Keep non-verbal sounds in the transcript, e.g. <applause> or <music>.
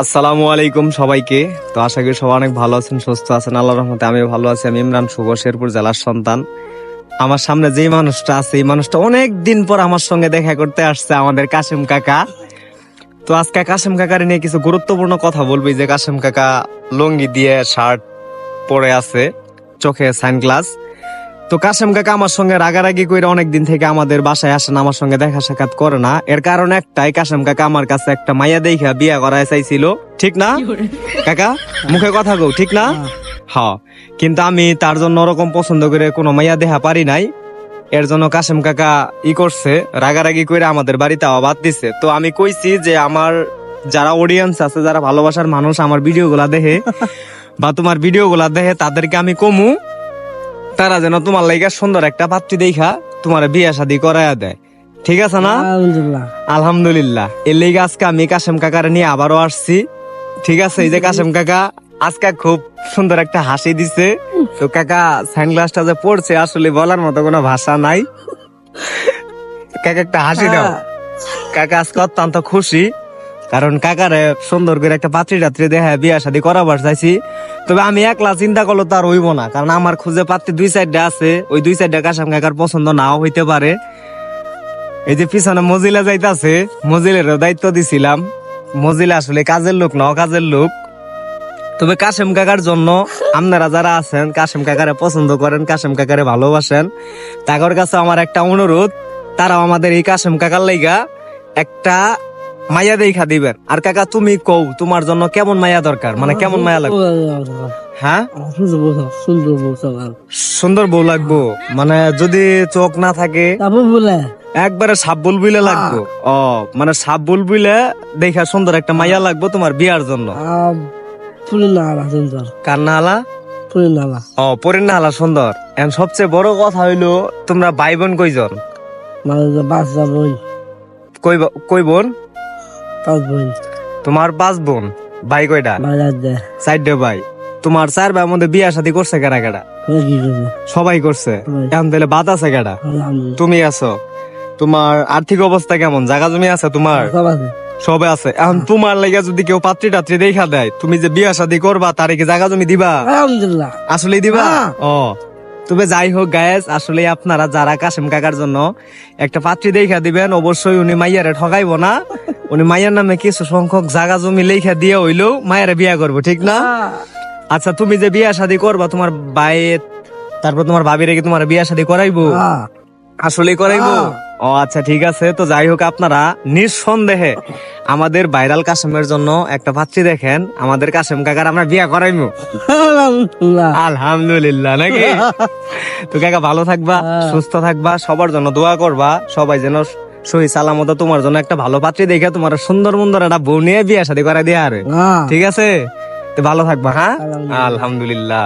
আসসালামু আলাইকুম সবাইকে। তো আশা করি সবাই অনেক ভালো আছেন, সুস্থ আছেন আল্লাহ রহমতে আমিও ভালো আছি। আমি ইমরান শুভ শেরপুর জেলার সন্তান। আমার সামনে যেই মানুষটা আছে, এই মানুষটা অনেক দিন পর আমার সঙ্গে দেখা করতে আসছে, আমাদের কাশিম কাকা। তো আজকে কাশিম কাকার নিয়ে কিছু গুরুত্বপূর্ণ কথা বলবি। যে কাশিম কাকা লুঙ্গি দিয়ে শার্ট পরে আছে, চোখে সানগ্লাস। তো কাশেম কাকা আমার সঙ্গে রাগারাগি করে অনেকদিন থেকে আমাদের বাসায় আসেন আমার সঙ্গে দেখা সাক্ষাৎ করে না। এর কারণ একটাই কাশেম কাকা আমার কাছে একটা মাইয়া দেখা বিয়া করায় চাইছিল। ঠিক না? কাকা মুখে কথা কও ঠিক না? হ্যাঁ। কিন্তু আমি তার জন্য ওরকম পছন্দ করে কোনো মাইয়া দেখা পারি নাই। এর জন্য কাশেম কাকা ই করছে রাগারাগি করে আমাদের বাড়িতে আবাদ দিছে। তো আমি কইছি যে আমার যারা অডিয়েন্স আছে যারা ভালোবাসার মানুষ আমার ভিডিও গুলা দেখে বা তোমার ভিডিও গুলা দেখে তাদেরকে আমি কমু। তারা যেন তোমার লাইগা সুন্দর একটা পাত্রী দেখা তোমার বিয়া শাদি করাইয়া দেয়। ঠিক আছে না? আলহামদুলিল্লাহ। এর লেগে আজকে আমি কাশেম কাকার নিয়ে আবারও আসছি। ঠিক আছে? এই যে কাশেম কাকা আজকে খুব সুন্দর একটা হাসি দিছে। তো কাকা সানগ্লাসটা যে পড়ছে আসলে বলার মতো কোনো ভাষা নাই। কাকা একটা হাসি দাও। কাকা আজকে অত্যন্ত খুশি। কারণ কাকারে সুন্দর করে একটা পাত্রী রাত্রি দেখা বিয়া শাদি করাবার চাইছি। তবে আমি একলা চিন্তা করলে তো আর হইব না, কারণ আমার খুঁজে পাত্রী দুই সাইডে আছে, ওই দুই সাইডে কাশাম কাকার পছন্দ নাও হইতে পারে। এই যে পিছনে মজিলা যাইতাছে, মজিলেরও দায়িত্ব দিছিলাম। মজিলা আসলে কাজের লোক নাও কাজের লোক। তবে কাশেম কাকার জন্য আপনারা যারা আছেন কাশেম কাকারে পছন্দ করেন কাশেম কাকারে ভালোবাসেন, তাগর কাছে আমার একটা অনুরোধ, তারাও আমাদের এই কাশেম কাকার লাইগা একটা মায়া দেখা দিবেন। আর কাকা তুমি কও তোমার জন্য কেমন মায়া দরকার? মানে কেমন মায়া লাগবে? হ্যাঁ? সুন্দর বউ লাগবো মানে যদি চোখ না থাকে? একবারে সাপ বুলবুলে লাগবো। ও মানে সাপ বুলবুলে দেখা সুন্দর একটা মায়া লাগবো তোমার বিয়ার জন্য। কার নালা? ও পরের নালা সুন্দর। এখন সবচেয়ে বড় কথা হইল তোমরা ভাই বোন কইজন মানে কই বোন? পাঁচ বই তোমার পাঁচ বোন? ভাই কয়টা? চারটে ভাই। তোমার চার ভাই মধ্যে বিয়া শাদী করছে কেডা কেডা? তুমি কি করবে? সবাই করছে। এখন তাহলে বাদ আছে কেডা? তুমি আছো। তোমার আর্থিক অবস্থা কেমন? জায়গা জমি আছে তোমার? সবে আছে। এখন তোমার লেগে যদি কেউ পাত্রী টাত্রী দেখা দেয় তুমি যে বিয়া শাদী করবা তারে কি জায়গা জমি দিবা? আলহামদুলিল্লাহ। আসলে দিবা? হ্যাঁ। ও। তবে যাই হোক গায়েস আসলে আপনারা যারা কাশেম কাকার জন্য একটা পাত্রী দেখা দিবেন অবশ্যই উনি মাইয়ারে ঠকাইবো না। <laughs> উনি মায়ের নামে কিছু সংখ্যক জায়গা জমি লেখা দিয়ে হইলেও মায়ের বিয়া করব ঠিক না? আচ্ছা তুমি যে বিয়া শাদী করবা তোমার বাইয়ের তারপর তোমার ভাবিরে কি তোমার বিয়া শাদী করাইবো? হ্যাঁ। আসলে করাইবো? ও আচ্ছা ঠিক আছে। তো যাই হোক আপনারা নিঃসন্দেহে আমাদের ভাইরাল কাশেমের জন্য একটা পাত্রী দেখেন। আমাদের কাশেম কাকার আমরা বিয়া করাইবো আলহামদুলিল্লাহ নাকি? <laughs> তো কাকা ভালো থাকবা হ্যাঁ। সুস্থ থাকবা সবার জন্য দোয়া করবা সবাই যেন সহি সালামত তোমার জন্য একটা ভালো পাত্রী দেখে তোমার সুন্দর মুন্দর একটা বউ নিয়ে বিয়ে শাদী করে দিয়ে আরে। হ্যাঁ। ঠিক আছে? তো ভালো থাকবা হ্যাঁ। আলহামদুলিল্লাহ।